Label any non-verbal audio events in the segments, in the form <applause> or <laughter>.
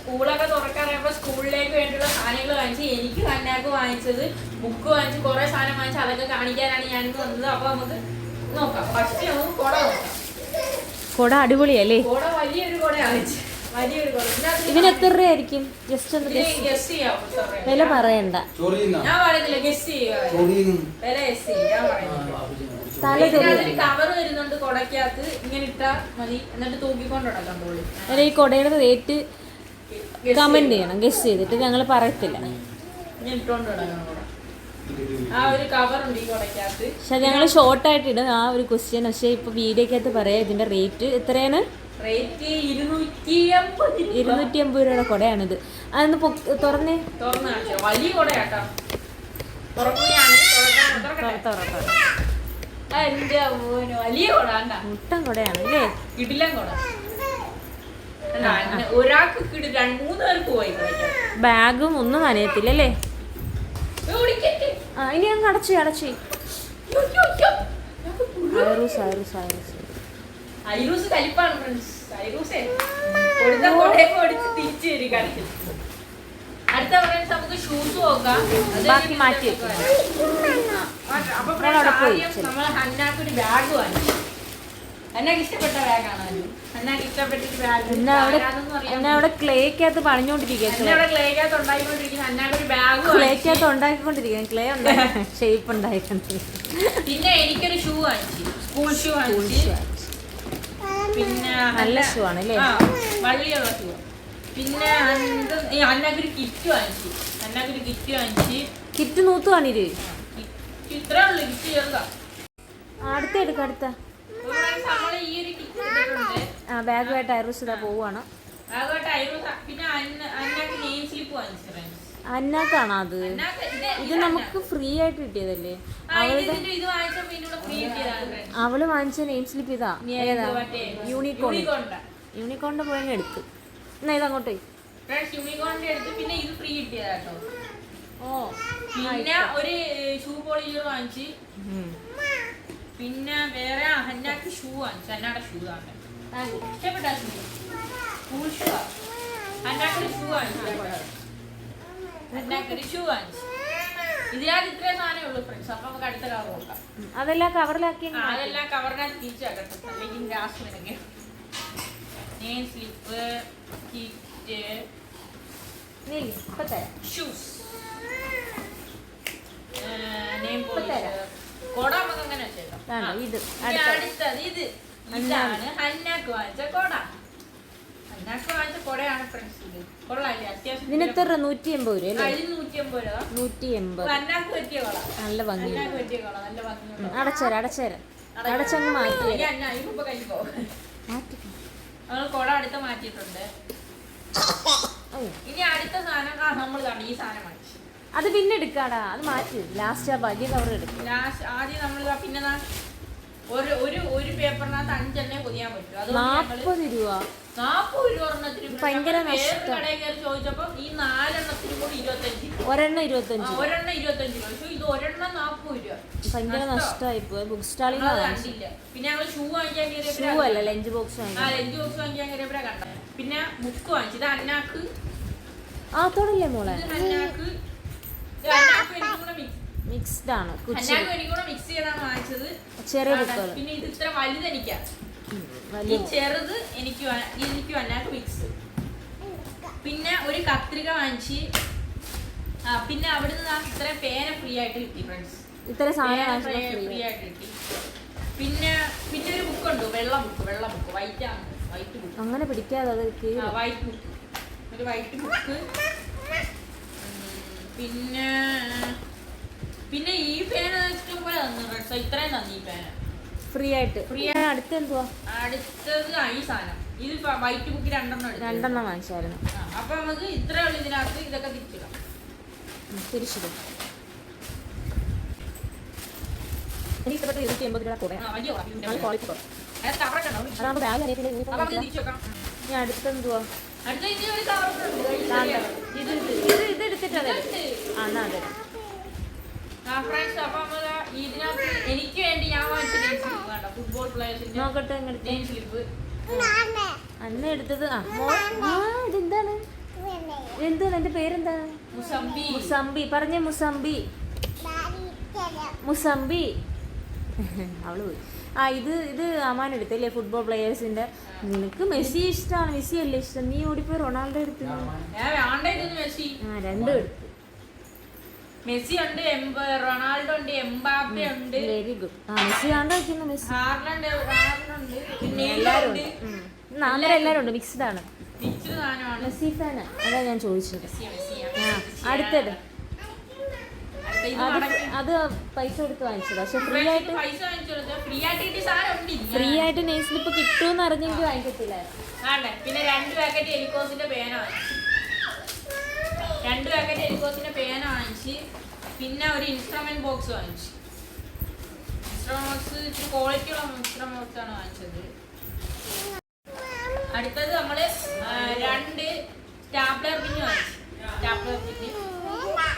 സ്കൂളൊക്കെ തുറക്കാറായപ്പോൾ സ്കൂളിലേക്ക് വേണ്ടിയുള്ള സാധനങ്ങൾ വാങ്ങിച്ച് എനിക്ക് കന്യാക്ക് വാങ്ങിച്ചത് ബുക്ക് വാങ്ങിച്ച് കുറേ സാധനം വാങ്ങിച്ച് അതൊക്കെ കാണിക്കാനാണ് ഞാൻ ഇന്ന് വന്നത്. അപ്പൊ നമുക്ക് നോക്കാം. ഫസ്റ്റ് നമുക്ക് കുട നോക്കാം. കുട അടിപൊളിയല്ലേ? കുട വലിയൊരു കുട വാങ്ങിച്ചു വലിയൊരു കുട. ഇതിനകത്ത് ഇതിന് എത്ര രൂപയായിരിക്കും? ജസ്റ്റ് ഒന്ന് വില പറയണ്ട. ഞാൻ പറയുന്നില്ല ഗസ് വില ഗസ് ഞാൻ പറയുന്നില്ല. കവർ വരുന്നുണ്ട് കൊടക്കകത്ത് ഇങ്ങനെ ഇട്ടാ മതി. എന്നിട്ട് തൂക്കിക്കൊണ്ടിടക്കാം ഈ കൊടയുടെ റേറ്റ് കമന്റ് ചെയ്യണം. ഗസ് ചെയ്തിട്ട് ഞങ്ങൾ പറയത്തില്ല. പക്ഷെ ഞങ്ങൾ ഷോർട്ടായിട്ട് ഇടും ആ ഒരു ക്വസ്റ്റ്യൻ പക്ഷെ ഇപ്പൊ വീഡിയോക്കകത്ത് പറയാം ഇതിന്റെ റേറ്റ് എത്രയാണ്? റേറ്റ് ഇരുന്നൂറ്റി അമ്പത് രൂപയുടെ കുടയാണിത്. അതൊന്ന് തുറന്നേ. തുറന്ന് വലിയ കൊടയാട്ടോ. വലിയ കുട മുട്ടൻ കുടയാണ് അല്ലേ? കിടിലൻ കുട കണ്ടാ, ഇങ്ങനെ ഒരാൾക്ക് കിടി രണ്ട് മൂന്ന് പേർക്ക് പോയി കളിക്കാൻ ബാഗും ഒന്നും നനയത്തില്ല അല്ലേ ഇനി അങ്ങ് അടച്ചു അടച്ചു. യ്യോ, യ്യോ, യ്യോ. ഐറൂസ് ഐറൂസ് ഐറൂസ് ഐറൂസ് കലിപ്പാണ് ഫ്രണ്ട്സ് ഐറൂസേ തിരിച്ചു വരും അടുത്ത ഫ്രണ്ട്സ് നമുക്ക് ഷൂസ് നോക്കാം. ബാക്കി മാറ്റി. അപ്പൊ. നമ്മൾ ഹന്നാക്കൊരു ബാഗ് വാങ്ങിച്ചു. ക്ലേക്കകത്ത് പണിഞ്ഞോണ്ടിരിക്കുക എന്നെ അവിടെ ക്ലേക്കകത്ത് ഉണ്ടായിക്കൊണ്ടിരിക്കുന്ന ഹന്നാക്ക് ഒരു ബാഗ് ക്ലേക്കകത്ത് ഉണ്ടാക്കിക്കൊണ്ടിരിക്കുക ക്ലേ ഷേപ്പ് ഉണ്ടായിക്കൊണ്ടിരിക്കുക പിന്നെ എനിക്കൊരു ഷൂ വാങ്ങിച്ചു. സ്കൂൾ ഷൂ വാങ്ങിച്ചു. പിന്നെ നല്ല ഷൂ ആണ് അല്ലേ വള്ളിയുള്ള ഷൂ പിന്നെ അന്നൊരു കിറ്റ് വാങ്ങിച്ചു. കിറ്റ് വാങ്ങിച്ചു. കിറ്റ് നൂത്തുവാണ് ഇത് കിറ്റ് ഇത്രേ ഉള്ളു കിറ്റ് ചെറുതാ. അടുത്ത എടുക്ക അടുത്ത. ആ ബാഗുമായിട്ട് ഐറൂസ് ഇതാ പോവാണ്. അന്നാക്കാണോ അത് ഇത് ഇത് നമുക്ക് ഫ്രീ ആയിട്ട് കിട്ടിയതല്ലേ അവളുടെ ഇത് ഇത്. അവൾ വാങ്ങിച്ച നെയിം സ്ലിപ്പ് ഇതാ ഏതാ ഇത് യൂണിക്കോൺ യൂണിക്കോണിന്റെ. യൂണിക്കോണിന്റെ പോയി എടുത്ത് എന്നാ യൂണിക്കോണിന്റെ എടുത്ത് പിന്നെ ഇത് ഫ്രീ കിട്ടിയതാട്ടോ ഓ പിന്നെ ഒരു ഷൂ പോളിഷർ വാങ്ങിച്ച്. പിന്നെ വേറെ അഹന്നാക്ക് ഷൂ ആണ്? ചെന്നാടെ ഷൂ ആണ് ഇഷ്ടപ്പെട്ട ഷൂ സ്കൂൾ ഷൂ ആണ് ഷൂ ആണ് ഇതിനകത്ത് ഇത്രയും സാധനമേ ഉള്ളൂ ഫ്രണ്ട്സ് അപ്പൊ നമുക്ക് അടുത്ത കവർ നോക്കാം. അതെല്ലാം കവറിലാക്കി അതെല്ലാം കവറിനകത്ത് തിരിച്ചാക്കട്ടെ അല്ലെങ്കിൽ ഗ്യാസ് വേണമെങ്കിൽ name slip kit shoes name ഇപ്പൊ തരാം. കൊട നമുക്ക് അങ്ങനെ വെച്ചേക്കാം വേണ്ട, ആ. ഇത്. അടുത്തത്. ഇത്. ഇതാണ് ഹന്നാക്ക് വാങ്ങിച്ച കൊട. ഹന്നാക്ക് വാങ്ങിച്ച കൊടയാണ് ഫ്രണ്ട്സ് ഇത്. കൊള്ളാല്ലേ? അത്യാവശ്യം ഇതിന് എത്ര രൂപ? നൂറ്റി എൺപത് രൂപ അല്ലേ? നൂറ്റി അമ്പത് രൂപ. നൂറ്റി എൺപത് ഹന്നാക്ക് പറ്റിയ കൊള നല്ല ഭംഗി ഹന്നാക്ക് പറ്റിയ കൊള നല്ല ഭംഗിയുള്ള അടച്ചേരാ അടച്ചേരാ. അടച്ചങ്ങ് മാറ്റി മാറ്റി നമ്മൾ കൊട അടുത്ത് മാറ്റിയിട്ടുണ്ട്. ഇനി അടുത്ത സാധനം നമ്മൾ കാണും ഈ സാധനം വാങ്ങിച്ചു. അത് പിന്നെ എടുക്കാടാ അത് മാറ്റി. ലാസ്റ്റ് ആ വലിയ കവർ എടുക്കും. ലാസ്റ്റ് ആദ്യം നമ്മൾ പിന്നെ ഒരു ഒരു ഒരു പേപ്പറിനകത്ത് അഞ്ചെണ്ണേ പൊതിയാൻ പറ്റും. നാപ്പത് രൂപ. നാപ്പത് രൂപ ഒരെണ്ണത്തിന് ഭയങ്കര. കടയിൽ കയറി ഈ നാലെണ്ണത്തിന് കൂടി ഇരുപത്തഞ്ച്. രൂപ. ഒരെണ്ണം ഇരുപത്തഞ്ച്. ഒരെണ്ണം ഇരുപത്തഞ്ച് രൂപ. പക്ഷേ ഇത് ഒരെണ്ണം നാപ്പത് രൂപ. ഭയങ്കര നഷ്ടമാ. നഷ്ടമായി പോയി ബുക്ക് സ്റ്റാളിൽ കണ്ടില്ല. പിന്നെ ഞങ്ങൾ ഷൂ വാങ്ങിക്കാൻ ഷൂ അല്ല ലഞ്ച് ബോക്സ് ആ ലഞ്ച് ബോക്സ് വാങ്ങിക്കാൻ കണ്ടത് പിന്നെ ബുക്ക് വാങ്ങിച്ചു. ഇത് അന്നാക്ക് ആ തൊടല്ലേ മോളെ? അന്നാക്ക് മിക്സ്ഡ് ആണ്. ചെറിയ ബുക്കുകൾ പിന്നെ ഇത് ഇത്ര വലുത് എനിക്കാ. ഈ വലിയ ചെറുത് എനിക്ക് എനിക്ക് അന്നാക്ക് മിക്സ് പിന്നെ ഒരു കത്രിക വാങ്ങിച്ച്. പിന്നെ അവിടുന്ന് ഇത്ര പേന ഫ്രീ ആയിട്ട് കിട്ടി ഫ്രണ്ട്സ് ഇത്ര സാധനം ഫ്രീ ആയിട്ട് കിട്ടി. പിന്നെ പിന്നെ ഒരു ബുക്ക് ഉണ്ട് വെള്ള ബുക്ക് വെള്ള ബുക്ക് വൈറ്റ് ആണ്. വൈറ്റ് ബുക്ക് അങ്ങനെ പിടിക്കാതെ വൈറ്റ് ബുക്ക് ഒരു വൈറ്റ് ബുക്ക് പിന്നെ പിന്നെ ഈ പേന ഇഷ്ടം പോലെ തന്നു ഇത്രയും തന്നു ഈ പേന ഫ്രീ ആയിട്ട്. ഫ്രീ ഞാൻ അടുത്ത് എന്തുവാ? അടുത്തത് ആ ഈ സാധനം. ഇത് വൈറ്റ് ബുക്ക് രണ്ടെണ്ണം രണ്ടെണ്ണം വാങ്ങിച്ചായിരുന്നു. അപ്പൊ നമുക്ക് ഇത്രേ ഉള്ളു ഇതിനകത്ത്. ഇതൊക്കെ തിരിച്ചിടാം. തിരിച്ചിടും. ഞാൻ ഇഷ്ടപ്പെട്ട ഇരുന്നൂറ്റി എൺപത് രൂപ കൂടെ. ക്വാളിറ്റി കുറവ് അത് cover ഒക്കെ ഉണ്ടാവും. അതാകുമ്പോൾ ബാഗ് അറിയത്തില്ല അപ്പൊ യൂണിഫോം നമുക്ക് തിരിച്ച് വെക്കാം. ഇനി അടുത്ത് ഇത് ഇത് ഇത് എടുത്തിട്ട് അതെ ആ എന്നാ അതെ. എനിക്ക് വേണ്ടി ഞാൻ ഫുട്ബോൾ പ്ലേയേഴ്സിന്റെ നോക്കട്ടെ സ്ലിപ്പ് അന്ന് എടുത്തത് ആ ഇതെന്താണ്? എന്താണ് എന്റെ പേരെന്താ? മുസംബി മുസംബി പറഞ്ഞ മുസംബി മുസംബി അവൾ പോയി. ആ ഇത് ഇത് അമാൻ എടുത്തല്ലേ ഫുട്ബോൾ പ്ലേയേഴ്സിന്റെ നിനക്ക് മെസ്സി ഇഷ്ടമാണ് മെസ്സി അല്ലേ ഇഷ്ടം? നീ ഓടിപ്പോ റൊണാൾഡോ എടുത്തു ആ രണ്ടും എടുത്തു. മെസ്സി ഉണ്ട് റൊണാൾഡോ ഉണ്ട് എംബാപ്പെ ഉണ്ട്. വെരി ഗുഡ് ആ മെസ്സി ആണ്ട് വെക്കുന്നു മെസ്സി? പിന്നെ ഉണ്ട്. ഉം. ഇന്ന് ഉണ്ട് മിക്സ്ഡ് ആണ്. മെസ്സി ഫാന് അതാ ഞാൻ ചോദിച്ചത്. ആ അടുത്തത്. അത് പൈസ കൊടുത്ത് വാങ്ങിച്ചതാ. പക്ഷെ ഫ്രീ ആയിട്ട് ഫ്രീ ആയിട്ട് നെയ്സ് സ്ലിപ്പ് കിട്ടുമെന്ന് അറിഞ്ഞെങ്കിൽ വാങ്ങിക്കത്തില്ലായിരുന്നു. പിന്നെ രണ്ട് പാക്കറ്റ് എലിക്കോസിന്റെ പേന വാങ്ങിച്ചു. രണ്ട് പാക്കറ്റ് എലിക്കോസിന്റെ പേന വാങ്ങിച്ച് പിന്നെ ഒരു ഇൻസ്ട്രുമെന്റ് ബോക്സ് വാങ്ങിച്ചു. ഇൻസ്ട്രുമെന്റ് ബോക്സ് ഇച്ചിരി ക്വാളിറ്റി ഉള്ള ഇൻസ്ട്രുമെന്റ് ബോക്സ് ആണ് വാങ്ങിച്ചത്. അടുത്തത് നമ്മൾ രണ്ട് സ്റ്റാപ്ലർ പിന്ന് വാങ്ങിച്ചു സ്റ്റാപ്ലർ പിന്ന്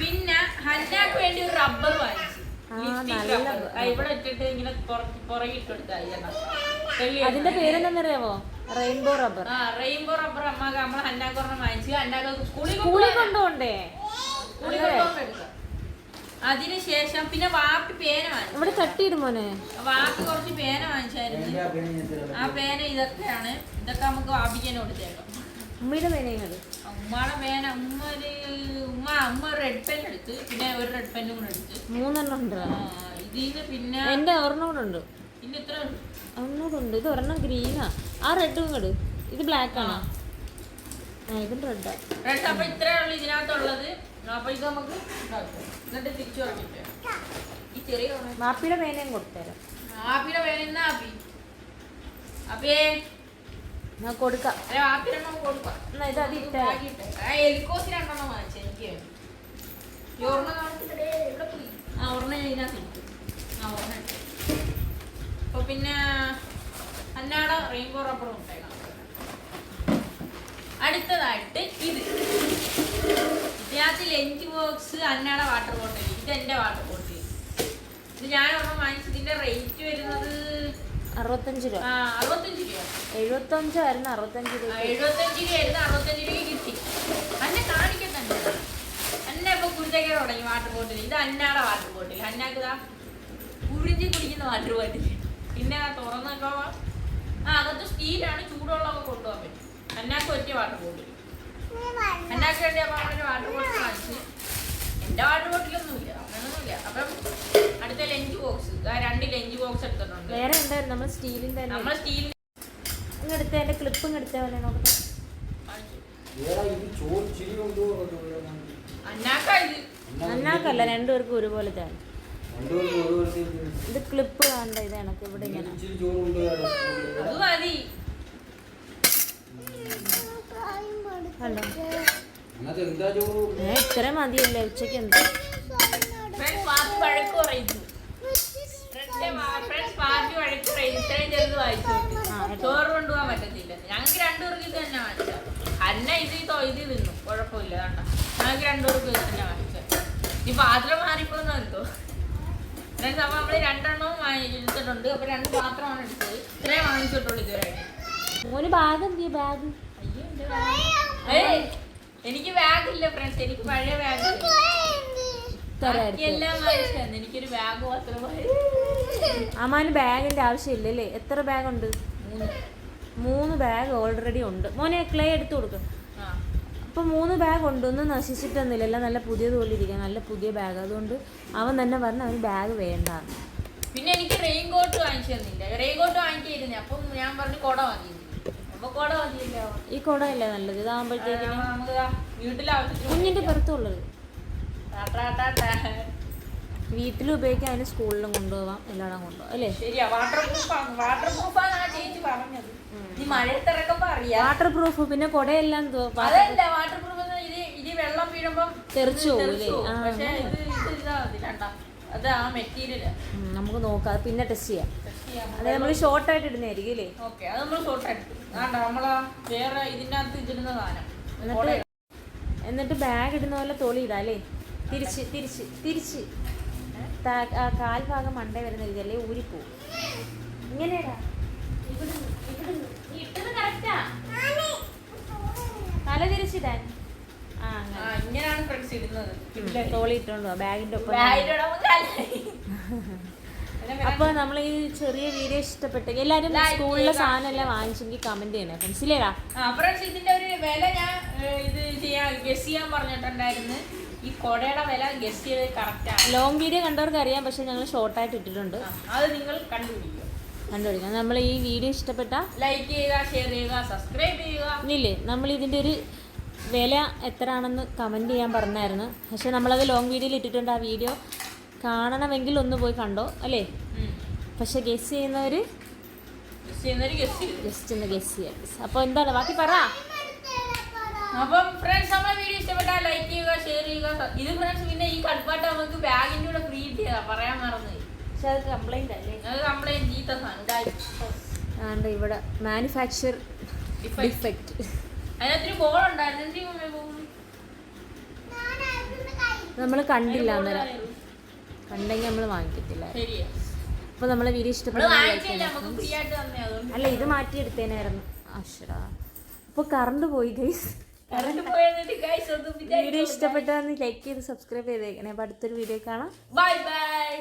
പിന്നെ ഹന്നാക്ക് വേണ്ടി ഒരു റബ്ബർ വാങ്ങിച്ചു ആ, ലിപ്സ്റ്റിക് നല്ല റബ്ബർ rubber. ഇവിടെ ഇട്ടിട്ട് ഇങ്ങനെ പുറകെ ഇട്ട് കൊടുത്താൽ അതിന്റെ പേരെന്താന്നറിയാവോ? റെയിൻബോ റബ്ബർ ആ റെയിൻബോ റബ്ബർ അമ്മ നമ്മളെ ഹന്നാക്കൊരെണ്ണം വാങ്ങിച്ചു ഹന്നാക്ക് സ്കൂളിൽ കൊണ്ടുപോണ്ടേ അതിനുശേഷം പിന്നെ വാപ്പി പേന വാങ്ങിച്ചു. ഇവിടെ തട്ടിയിടും മോനെ. വാപ്പി കുറച്ച് പേന വാങ്ങിച്ചായിരുന്നു. ആ പേന ഇതൊക്കെയാണ്. ഇതൊക്കെ നമുക്ക് വാപ്പിക്കാൻ കൊടുത്തേക്കാം. ഉമ്മയുടെ പേനയുള്ളത് ഉമ്മയുടെ പേന ഉമ്മ ഒരു ഉമ്മ അമ്മ ഒരു റെഡ് പെൻ എടുത്ത് പിന്നെ ഒരു റെഡ് പെന്നും കൂടെ എടുത്ത്. മൂന്നെണ്ണം ഉണ്ട്. ആ, ഇതിന്ന് പിന്നെ എന്റെ ഒരെണ്ണം കൂടെ ഉണ്ട്. പിന്നെ ഇത്ര ഉണ്ട്? ഒരെണ്ണം ഉണ്ട്. ഇത് ഒരെണ്ണം ഗ്രീനാ ആ. റെഡും കൂടെ ഇത് ബ്ലാക്ക് ആണോ. ആ ഇതും റെഡാ റെഡ് അപ്പൊ ഇത്രേ ഉള്ളു ഇതിനകത്തുള്ളത്. അപ്പൊ ഇത് നമുക്ക് ഇതാക്കാം. എന്നിട്ട് തിരിച്ചു പറഞ്ഞിട്ട് ഈ ചെറിയ മാപ്പിയുടെ പേനയും കൊടുത്തേരാം. ആപ്പിയുടെ എന്നാ ആപ്പി അപ്പേ ഞാൻ കൊടുക്കാം. ഇത് അത് ഇട്ടു. പിന്നെ അന്നാട റെയിൻബോ റബ്ബർ ഉണ്ടായിരുന്നു അടുത്തതായിട്ട് ഇത്. ഇതിനകത്ത് ലഞ്ച് ബോക്സ് അന്നാട വാട്ടർ ബോട്ടിൽ ഇത് എന്റെ വാട്ടർ ബോട്ടിൽ ഇത് ഞാൻ ഓർമ്മ വാങ്ങിച്ചതിന്റെ റേറ്റ് വരുന്നത് അറുപത്തഞ്ച് രൂപ. അറുപത്തഞ്ച് രൂപ എഴുപത്തഞ്ചായിരുന്നു അറുപത്തഞ്ച് രൂപ എഴുപത്തഞ്ച് രൂപയായിരുന്നു അറുപത്തഞ്ച് രൂപ കിട്ടി. അന്നെ കാണിക്കത്തന്നെ അന്ന. ഇപ്പൊ കുരുത്തക്കേട് തുടങ്ങി വാട്ടർ ബോട്ടിൽ ഇത് അന്നാടെ വാട്ടർ ബോട്ടിൽ കുടിക്കുന്ന വാട്ടർ ബോട്ടിൽ പിന്നെ തുറന്നൊക്കെ ആ അകത്ത് സ്റ്റീലാണ് ചൂടുവെള്ളമൊക്കെ കൊണ്ടുപോകാൻ പറ്റും. അന്നാക്ക് പറ്റിയ വാട്ടർ ബോട്ടിൽ അന്നാക്ക് വേണ്ടി അപ്പൊ അവനൊരു വാട്ടർ ബോട്ടിൽ വാങ്ങിച്ച് എന്റെ വാട്ടർ ബോട്ടിലൊന്നുമില്ല അങ്ങനൊന്നുമില്ല. അപ്പം അടുത്ത ലഞ്ച് ബോക്സ്. രണ്ട് ലഞ്ച് ബോക്സ് എടുത്തിട്ടുണ്ട്. വേറെ ഉണ്ടായിരുന്നു നമ്മൾ സ്റ്റീലിന്റെ നമ്മൾ സ്റ്റീലിന്റെ ഇങ്ങെടുത്ത എന്റെ ക്ലിപ്പ് ഇങ്ങെടുത്ത പോലെ നോക്കാം അന്നാക്കല്ല രണ്ടുപേർക്കും ഒരുപോലെ തന്നെ ഇത് ക്ലിപ്പ് കാണണ്ട ഇത് എനക്ക് ഇവിടെ ഇങ്ങനെ. ഇത്ര മതിയല്ലേ ഉച്ചയ്ക്ക് എന്താ? ഫ്രണ്ട്സ് വഴക്ക് പറയുന്നു ഇത്രയും ചെറുത് വായിച്ചു. ചോറ് കൊണ്ടുപോകാൻ പറ്റത്തില്ല. ഞങ്ങൾക്ക് രണ്ടുപേർക്ക് ഇത് തന്നെ വാങ്ങിച്ച അന്ന ഇത് ഇത് തിന്നു. കുഴപ്പമില്ല കണ്ട. ഞങ്ങൾക്ക് രണ്ടുപേർക്ക് ഇത് തന്നെ വാങ്ങിച്ച ഈ പാത്രം മാറിപ്പോന്ന് എന്തോ. ഫ്രണ്ട്സ് അപ്പൊ നമ്മൾ രണ്ടെണ്ണവും എടുത്തിട്ടുണ്ട്. അപ്പൊ രണ്ട് പാത്രമാണ് എടുത്തത്. ഇത്രയും വാങ്ങിച്ചിട്ടുള്ളൂ ഇതുവരെ മോന് ബാഗ് എന്തിയ ബാഗ് എനിക്ക് ബാഗ് ഇല്ല ഫ്രണ്ട്സ് എനിക്ക് പഴയ ബാഗ് എല്ലാം വാങ്ങിച്ചു എനിക്കൊരു ബാഗ് മാത്രമായി അമ്മാന് ബാഗിന്റെ ആവശ്യമില്ലല്ലേ? എത്ര ബാഗ് ഉണ്ട് മൂന്ന് ബാഗ് ഓൾറെഡി ഉണ്ട്. മോനെ ക്ലേ എടുത്തു കൊടുക്കും. അപ്പോൾ അപ്പൊ മൂന്ന് ബാഗ് ഉണ്ട് ഒന്നും നശിച്ചിട്ടൊന്നുമില്ല. എല്ലാം നല്ല പുതിയത് പോലെ ഇരിക്കുക നല്ല പുതിയ ബാഗ് അതുകൊണ്ട് അവൻ തന്നെ പറഞ്ഞ അവന് ബാഗ് വേണ്ട. പിന്നെ എനിക്ക് റെയിൻ കോട്ട് വാങ്ങിച്ചു തന്നില്ല. റെയിൻ കോട്ട് അപ്പം ഞാൻ പറഞ്ഞു കുട അപ്പൊ കുട ഈ കുടയല്ലേ നല്ലത്? ഇതാകുമ്പോഴത്തേക്കും കുഞ്ഞിന്റെ പുറത്തുള്ളത്. വീട്ടിൽ ഉപയോഗിക്കാൻ അതിന് സ്കൂളിലും കൊണ്ടുപോകാം എല്ലായിടം കൊണ്ടുപോകാം അല്ലേ? ശരിയാ വാട്ടർ പ്രൂഫാണ് വാട്ടർ പ്രൂഫാണ് ആ ചേച്ചി പറഞ്ഞത്. ഈ മഴയത്തിറക്കുമ്പോ അറിയാം വാട്ടർ പ്രൂഫ് പിന്നെ കൊടയെല്ലാം ദോ- വാ- അതല്ല വാട്ടർ പ്രൂഫ് ഇത് ഇത് വെള്ളം വീഴുമ്പം തെറിച്ച് ഇത് പോകും തെറിച്ച് അല്ലേ? പോകും. ആ, പക്ഷേ ഇത് ഇത് ഇതാ ഇതിലണ്ട അത് ആ മെറ്റീരിയൽ നമുക്ക് നോക്കാം. പിന്നെ ടെസ്റ്റ് ചെയ്യാം. അതെ നമ്മൾ ഷോർട്ട് ആയിട്ട് ഇടുന്നതായിരിക്കും അല്ലേ? ഓക്കെ അത് നമ്മൾ ഷോർട്ട് നമ്മളാ വേറെ ഇതിന്റെ അകത്ത് ഇതിടുന്ന സാധനം. എന്നിട്ട് എന്നിട്ട് ബാഗ് ഇടുന്ന പോലെ തോളി ഇടാം അല്ലേ? തിരിച്ച് തിരിച്ച് തിരിച്ച്. താ- മണ്ട ഭാഗം മണ്ടേ വരുന്ന രീതിയല്ലേ ഊരിപ്പോവും ഇങ്ങനെയടാ. തല തിരിച്ചിടാൻ ഇങ്ങനെയാണ് ഫ്രണ്ട്സ് ഇടുന്നത്. ബാഗിന്റെ ഒപ്പം <laughs> അപ്പൊ നമ്മൾ ഈ ചെറിയ വീഡിയോ ഇഷ്ടപ്പെട്ടെങ്കിൽ എല്ലാരും സ്കൂളിലെ. സാധനം എല്ലാം വാങ്ങിച്ചെങ്കിൽ കമന്റ് ചെയ്യണേ ഫ്രണ്ട്സിലേടാ ആ ഫ്രണ്ട്സ് ഇതിന്റെ ഒരു വില ഞാൻ ഇത് ചെയ്യാൻ ഗസ് ചെയ്യാൻ പറഞ്ഞിട്ടുണ്ടായിരുന്നു. ഈ കൊടയുടെ വില ഗസ് ചെയ്ത് കറക്റ്റ് ലോങ് വീഡിയോ കണ്ടവർക്ക് അറിയാം പക്ഷെ ഞങ്ങൾ ഷോർട്ടായിട്ട് ഇട്ടിട്ടുണ്ട്. അത് നിങ്ങൾ കണ്ടുപിടിക്കും. കണ്ടുപിടിക്കാം നമ്മൾ ഈ വീഡിയോ ഇഷ്ടപ്പെട്ട ലൈക്ക് ചെയ്യുക ഷെയർ ചെയ്യുക സബ്സ്ക്രൈബ് ചെയ്യുക. ഇല്ലേ നമ്മൾ ഇതിന്റെ ഒരു വില എത്രയാണെന്ന് കമന്റ് ചെയ്യാൻ പറഞ്ഞായിരുന്നു. പക്ഷെ നമ്മളത് ലോങ് വീഡിയോയിൽ ഇട്ടിട്ടുണ്ട്. ആ വീഡിയോ കാണണമെങ്കിൽ ഒന്ന് പോയി കണ്ടോ അല്ലേ? പക്ഷെ ഗസ് ചെയ്യുന്നവർ ഗസ് ചെയ്യുന്നവര് ഗസ് ചെയ്യും. ജസ്റ്റ് ഒന്ന് ഗസ് ചെയ്യാം. അപ്പോൾ എന്താണ്? ബാക്കി പറ. അപ്പം ഫ്രണ്ട്സ് നമ്മളെ വീഡിയോ ഇഷ്ടപ്പെട്ടാൽ ലൈക്ക് ചെയ്യുക ഷെയർ ചെയ്യുക. ഇത് ഫ്രണ്ട്സ് പിന്നെ ഈ കട്ട്പാട്ട് നമുക്ക് ബാഗിന്റെ കൂടെ ഫ്രീ കിട്ടിയതാ പറയാൻ മറന്നു പക്ഷെ അത് കംപ്ലൈന്റ് അല്ലേ? അത് കംപ്ലൈന്റ് ചീത്ത സാധനം. ഇവിടെ മാനുഫാക്ചർ. ഡിഫക്റ്റ് അതിനകത്തൊരു ബോൾ ഉണ്ടായിരുന്നു? നമ്മൾ കണ്ടില്ല അന്നേരം. കണ്ടെങ്കിൽ നമ്മൾ വാങ്ങിക്കത്തില്ല. അപ്പൊ നമ്മളെ വീഡിയോ ഇഷ്ടപ്പെടുന്ന അല്ല ഇത് മാറ്റി മാറ്റിയെടുത്തേനായിരുന്നു അശ്വടാ അപ്പോൾ കറണ്ട് പോയി ഗൈസ് വീഡിയോ ഇഷ്ടപ്പെട്ടാന്ന് ലൈക്ക് ചെയ്ത് സബ്സ്ക്രൈബ് ചെയ്തേക്കണേ. അപ്പോൾ അടുത്തൊരു വീഡിയോ കാണാം. Bye bye